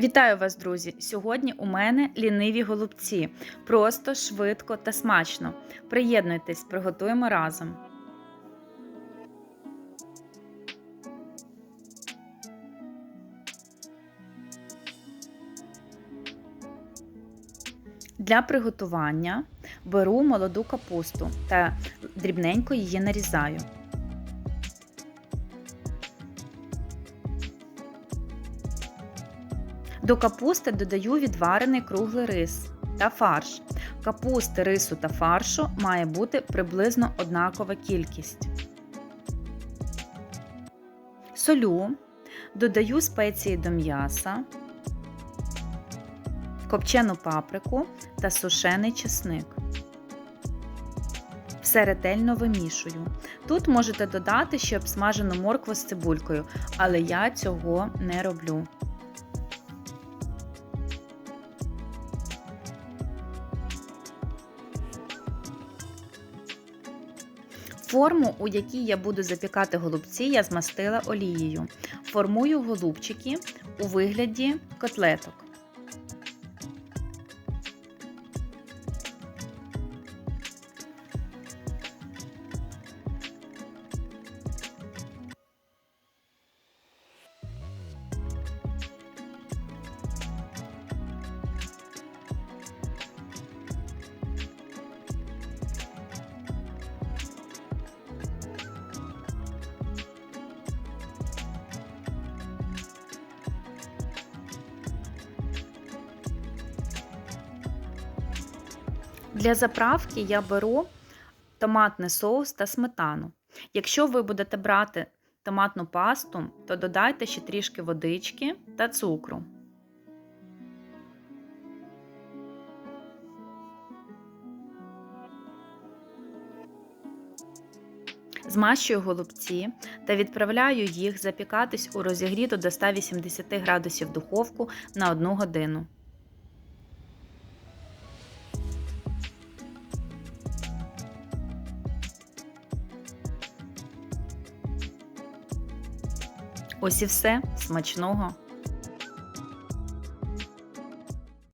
Вітаю вас, друзі! Сьогодні у мене ліниві голубці. Просто, швидко та смачно. Приєднуйтесь, приготуємо разом. Для приготування беру молоду капусту та дрібненько її нарізаю. До капусти додаю відварений круглий рис та фарш. Капусти, рису та фаршу має бути приблизно однакова кількість. Солю, додаю спеції до м'яса, копчену паприку та сушений чесник. Все ретельно вимішую. Тут можете додати ще обсмажену моркву з цибулькою, але я цього не роблю. Форму, у якій я буду запікати голубці, я змастила олією. Формую голубчики у вигляді котлеток. Для заправки я беру томатний соус та сметану. Якщо ви будете брати томатну пасту, то додайте ще трішки водички та цукру. Змащую голубці та відправляю їх запікатись у розігріту до 180 градусів духовку на 1 годину. Ось і все. Смачного!